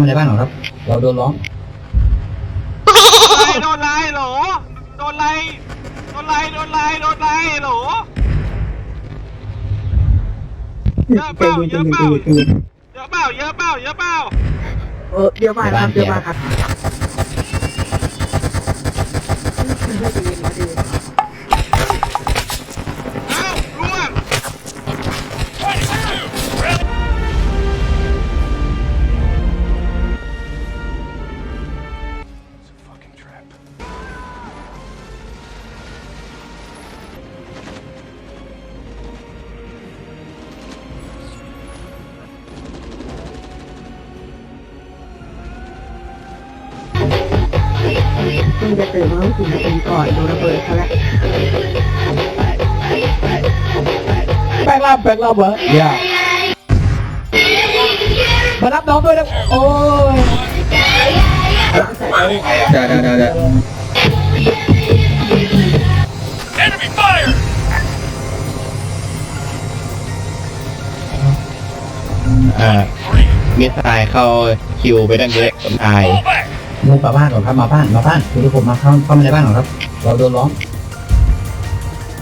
อะไรบ้างเหรอครับ เราโดนล้อมไล่โดนไล่โหลโดนไล่โดนไล่โดนไล่โดนไล่โหลเยอะเปล่าเยอะเปล่าเยอะเปล่าเยอะเปล่าเยอะเปล่าเออเดี๋ยวมาครับเดี๋ยวมาครับ เพิ่งจะตื่นมาเมื่อคืนเป็นก่อนโดนระเบิดเขาล้วแบกรับแบกรับเหรออย่ามารับน้องด้วยนะโอ้ยได้ได้ได้ได้ Enemy fire! อ่ามีสายเข้าคิวไปด้านเยอะคนตาย Fall back! มึงมาบ้านก่อนครับมาบ้านมาบ้านคุณทุกคนมาเข้าเข้ามาในบ้านก่อนครับ เราโดนล้อม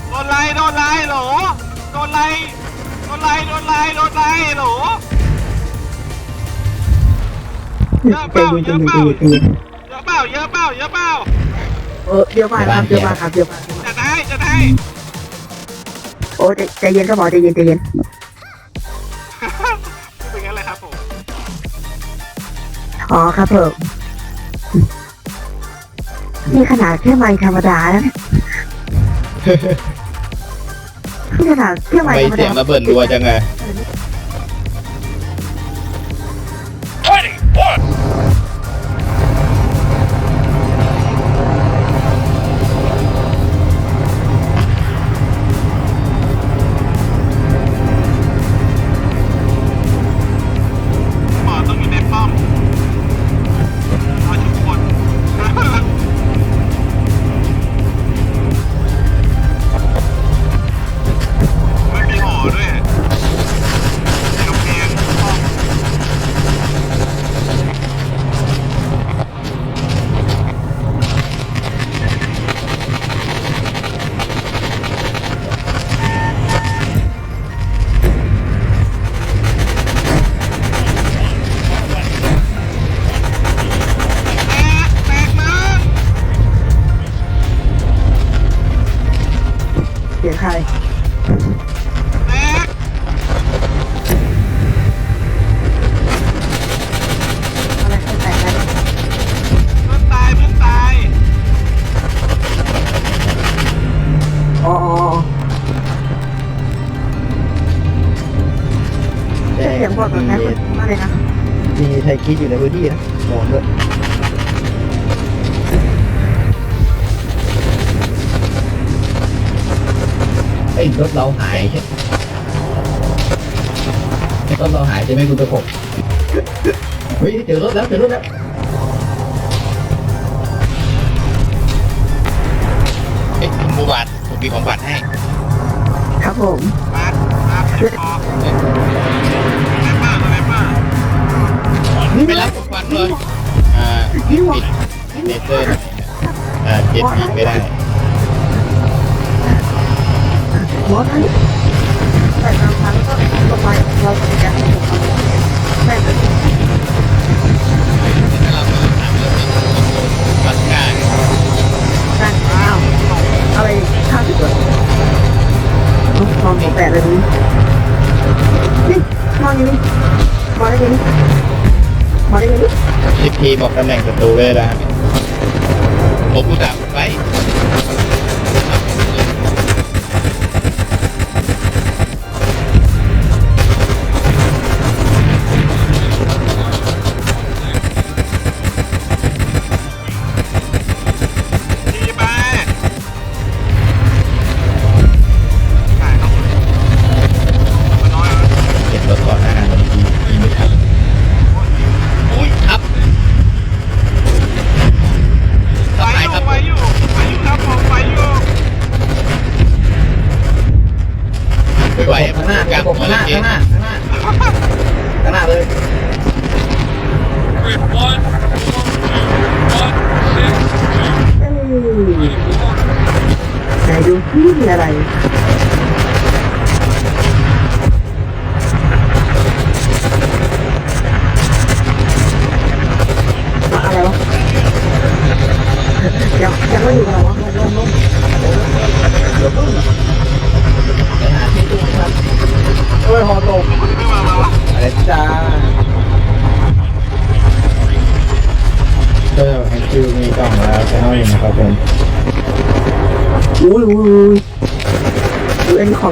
โดนไล่โดนไล่โหลโดนไล่โดนไล่โดนไล่โดนไล่โหลเยอะเปล่าเยอะเปล่าเยอะเปล่าเยอะเปล่าเยอะเปล่าเออเดี๋ยวมาครับเดี๋ยวมาครับเดี๋ยวมาจะได้จะได้โอ้ใจใจเย็นครับหมอใจเย็นใจเย็นเป็นงั้นเลยครับผมอ๋อครับเพิ่ม นี่ขนาดแค่ไม้ธรรมดาแล้วนะนี่ขนาดแค่ไม้ไปธรรมเสียดางระเบิดรัวจังไง มีไทยคิดอยู่ในพื้นที่นะมองด้วยไอ้รถเราหายใช่รถเราหายใช่ไหมคุณตะกบเฮ้ยเจอรถแล้วเจอรถแล้วเอ้ยคุณบูบัตผมมีของขวัญให้ ครับผมมามาพอแร ไม่รับทุกวันเลย อ่าปิดเนเซอร์อ่าเจ็ดปีไม่ได้ มีบอกตำแหน่งศัตรูไว้แล้วผม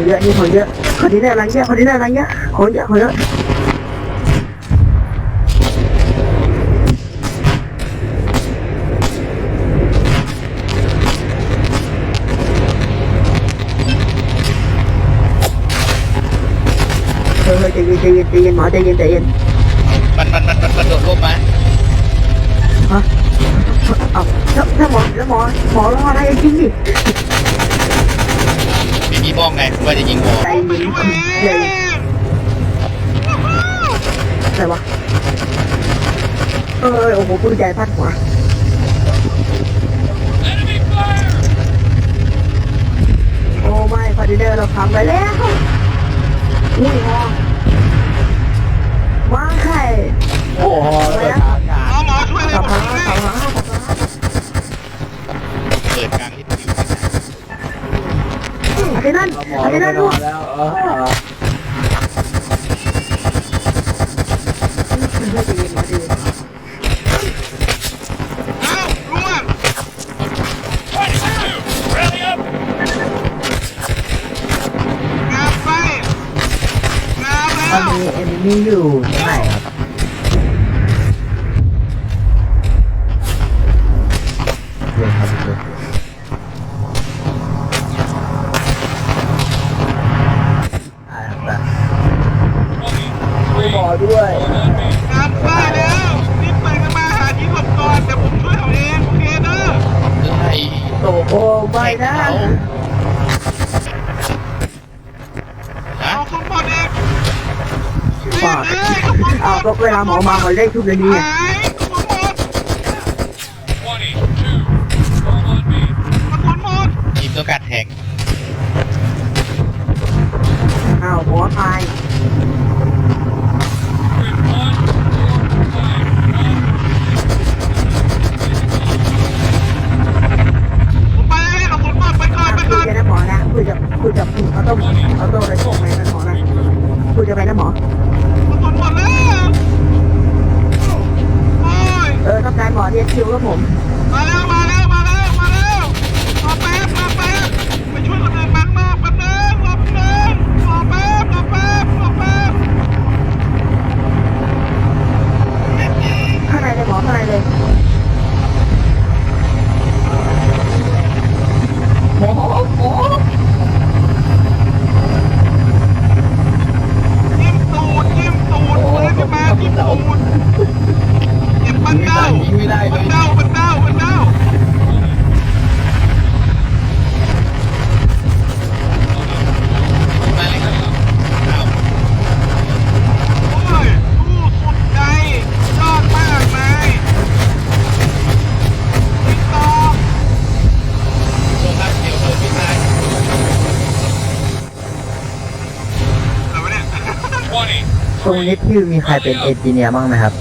เยอะอันนี่ของเยอะคนที่ได้อะไรเยอะคนที่ได้อะไรเยอะของเยอะของเยอะเออใจเย็นใจเย็นใจเย็นหมอใจเย็นใจเย็นมันมันมันมันมันโดดร่มมาฮะเอาแล้วแล้วหมอแล้วหมอหมอรออะไรจริงดิ ไม่มีบ้องไงว่าจะยิงหัวใจไปเย็นช่วยเอใจงเย็นอะไรวะเออโอ้โหปืนใหญ่พัดหัว Enemy fire! โอ้ไม่คอนเทนเนอร์เราทำไปแล้วนี่ฮอมาไข่โอ้โห ออันลนี้งไปนั่นนลูอกนแล้วเออไม่ดีมาดีเอ้าล่วง 22! Rally up! งามไปงามแล้ตอนวนี้เอ็มมี่อยู่ หมอด้วย Fall on me! งามไปแล้วรีบไปกันมาหาที่หลบก่อนเดี๋ยวผมช่วยเขาเองโอเคเด้อไล่โตโอ้ไม่นะฮะเอาคุณบอลเองฝากเอ้ยคุณบอลเอาก็เวลาหมอมาเขาเรียกทุกเรื่องนี้ห ไม่ได้เลมันยเน่ามันเน่ามันเน่ามาเลยครับอ้าวโอ้ยสู้สุดใจยอดมากนายติดต่อโดนรับเดี๋ยวเปิดไม่อะไรวะเนี่ย ตรงนี้ที่มีใครเป็นเอนจิเนียร์บ้างไหมครับ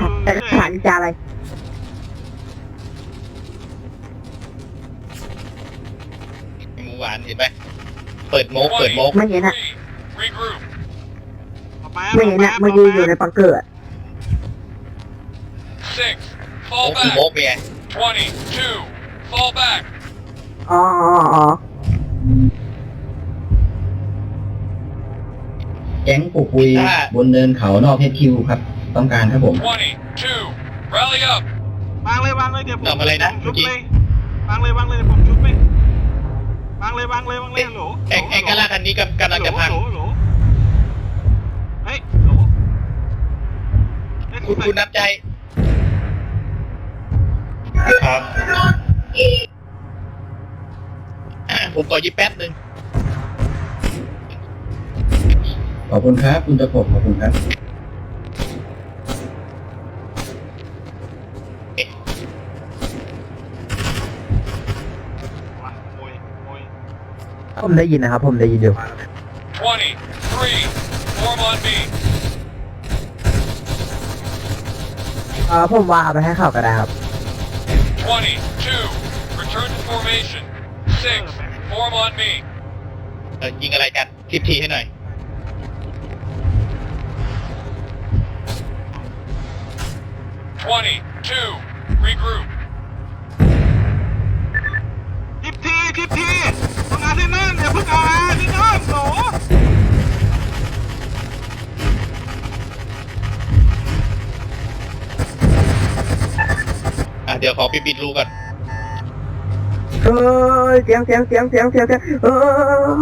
ครษาอจะยู่แต่สถานจาอะไรหมูหวานเห็นไหมเปิดโมกเปิดโมกไม่เห็นอะ Three! Regroup! ออกปไม่เห็นอะมายืนอยู่ในปังเกอร์อะ Six! โม Fall กคือโมก back! เป็นไง 22. Fall back. อ๋ออ๋ออ๋อแก๊งปลูกปุยบนเนินเขานอก HQ ครับ ต้องการครับผม 22. Rally up. วางเลยวางเลยเดี๋ยวผมทำอะไรนะผมชุบเมื่อกี้ เลยวางเลยวางเลยเดี๋ยวผมชุบไปวางเลยวางเลยวางเลยโหลเอ็งเอ็งกระลาคันนี้กำกำลังจะพัง โหลโหลเฮ้ยโหลเฮ้ยคุณคุณนับใจ ครับอะผมขอยิบแป๊บหนึ่งขอบคุณครับ คุณตะขบขอบคุณครับ ผมได้ยินนะครับ ผมได้ยินอยู่ 23. Form on me. เออผมว่าเอาไปให้เขาก็ได้ครับ 22. Return to formation. 6. Form on me. เออยิงอะไรกันทิปทีให้หน่อย 22. Regroup. ทิปทีทิปที ทำงานที่นั่นอย่าเพิ่งเอาอาที่นั่นโหลอะเดี๋ยวขอไปบิดรูก่อนเฮ้ยเสียงเสียงเสียงเสียงเสียงเสียงเออ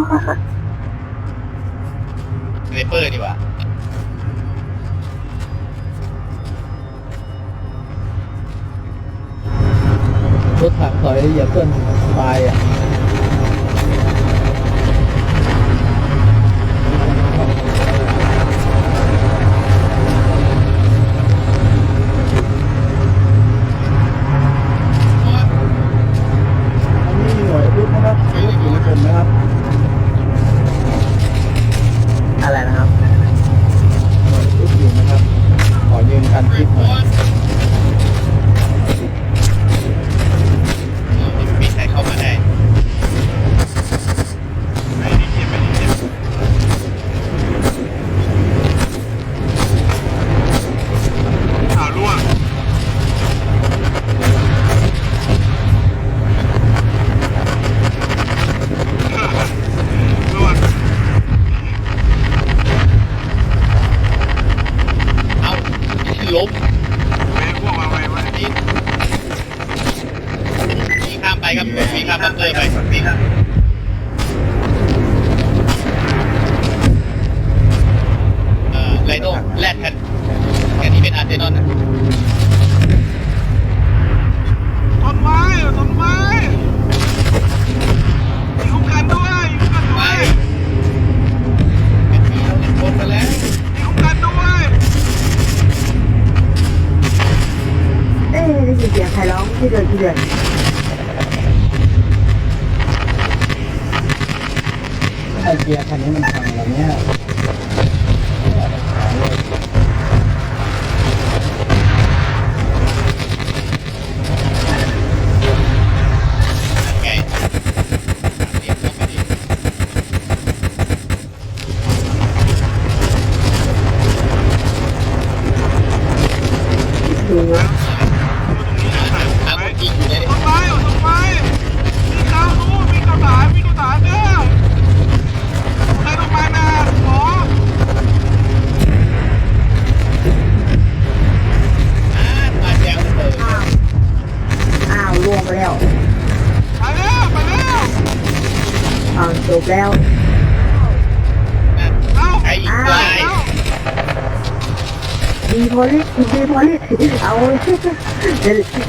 สไนเปอร์ดีกว่ารถถังถอยอย่าเพื่อนตายอะ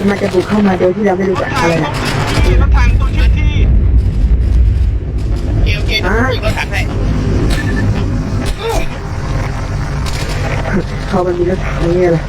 มันจะบุกเข้ามาโดยที่เราไม่รู้จักอะไรนะรถถังตัวชื่อที่โอเคโอเคเดี๋ยวผมยิงรถถังให้เขามันมีรถถังนี่แหละ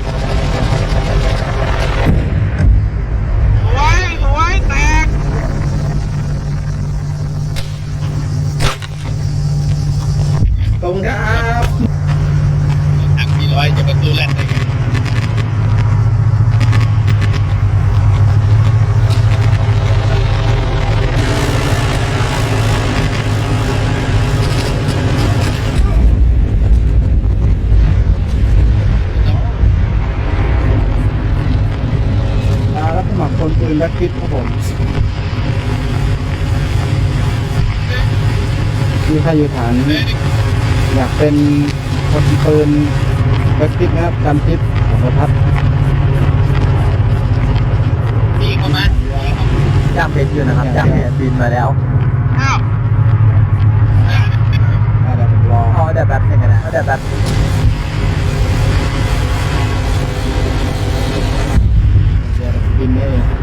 แบ็คฟิตครับผมมีใครอยู่ฐาน อยากเป็นคนปืนแบ็คฟิตนะครับกันทิปของประทัดพี่เข้ามาย่างเป็นอยู่นะครับย่างบินมาแล้วอ้าวน่าจะผมรอเอาแต่แบบหนึงนะเอาแต่แบบเดี๋ยวบินเอง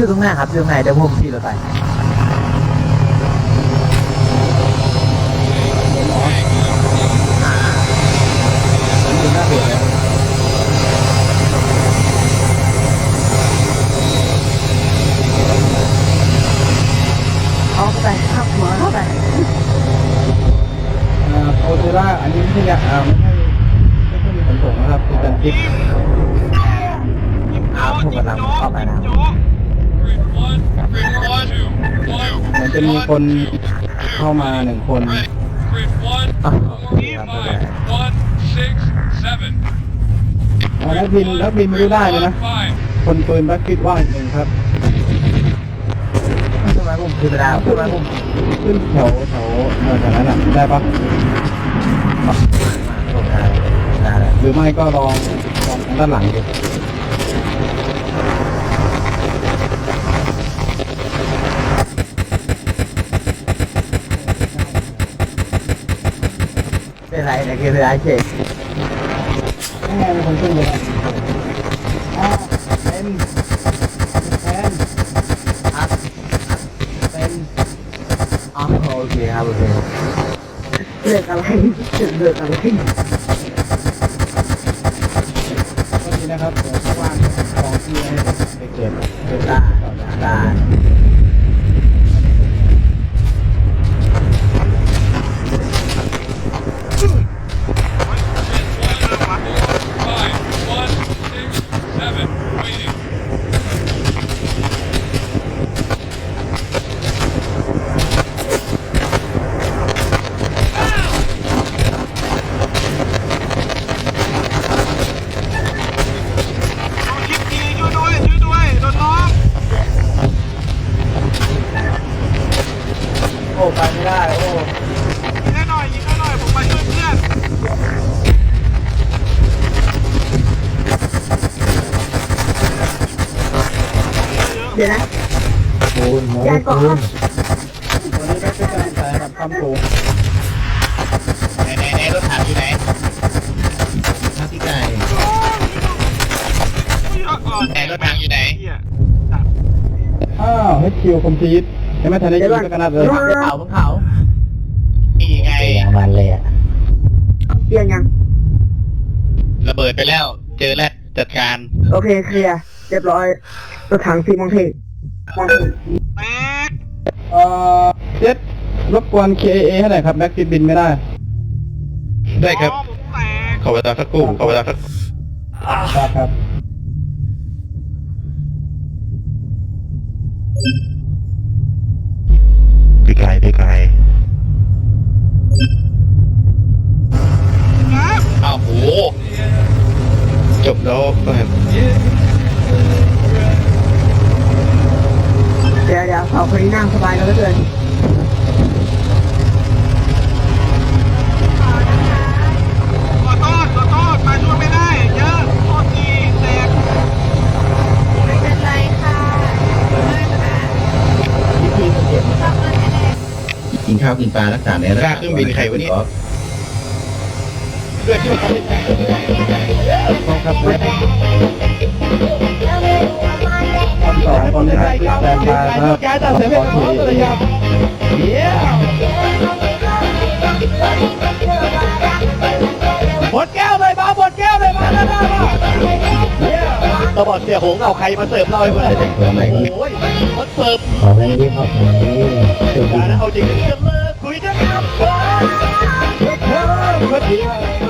อยู่ตรงไหนครับอยู่ตรงไหนเดี๋ยวผมขี่รถไปมันเป็นหน้าเบื่อแล้วเอาเข้าไปขับหัวเข้าไปอ่าโอเทล่าอันนี้ไม่ใช่ยาอ่าไม่ใช่ไม่ใช่มีขนส่งนะครับเป็นการทิปอ่าผมกำลังเข้าไปนะโจ๊ก เหมือนจะมีคนเข้ามาหนึ่งคนอะ 4, 5, 1, 6, 7. อ่าแล้วบินแล้วบินไม่รู้ได้เลยนะ คนปืนแบ็คฟิตว่างหนึ่งครับทำไมผมขึ้นไปแล้วทำไมผมขึ้นแถวแถวเออแถวนั้นอะได้ปะได้หรือไม่ก็ลองลองทางด้านหลังดู เป็นไรเลยคือเป็นไรเช็คนี่ไงมีคนขึ้นเลยอ่าเป็นเป็นเป็นอ๋อโอเคครับโอเคเลือกอะไรเลือกอะไรก็ดีนะครับเดี๋ยวข้างล่างของที่ให้ไปเก็บเก็บได้ได้ นรถถังอยู่ไหนเหี้ยอ้าวให้คิวคอมพลีทยังไม่ทันได้ยิงสักนัดเลยบนเขาบนเขานี่ไงมันเลยอะเปลี่ยนยัง ระเบิดไปแล้ว เจอแล้วจัดการ โอเคเคลียร์เรียบร้อยรถถังซีมองเทมองเทแตกเอ่อเจ็ดรบกวน KAA ให้หน่อยครับแบ็กฟิตบินไม่ได้ ได้ครับล้อผมแตกขอเวลาสักครู่ขอเวลาสักได้ครับ พี่ไก่พี่ไก่ครับอ้าวโหจบแล้วก็เห็นเดี๋ยวเดี๋ยวเขาคนนี้นั่งสบายแล้วเหลือเกิน ขอโทษขอโทษมาช่วยไม่ได้ เยอะโทษทีแตก ไม่เป็นไรค่ะไม่เป็นไร วิธีเก็บทำเลยไม่ได้กินข้าวกินปลารักษาในค่าเครื่องบินใครวะเนี่ยเพื่อนที่เขาต่อให้คนไทยแรงมาครับการตัดสินเป็นของตัวอย่างเยี่ยมหมดแก้ว มตะบอดเสียหงเอาใครมาเสิร์ฟเราให้เพื่อนตัวใหม่โอ้ยมันเสิร์ฟขอให้ดีครับผมเดี๋ยวอย่านะเอาจริงจะเลิกคุยจะกลับบ้านเธอคนเดียว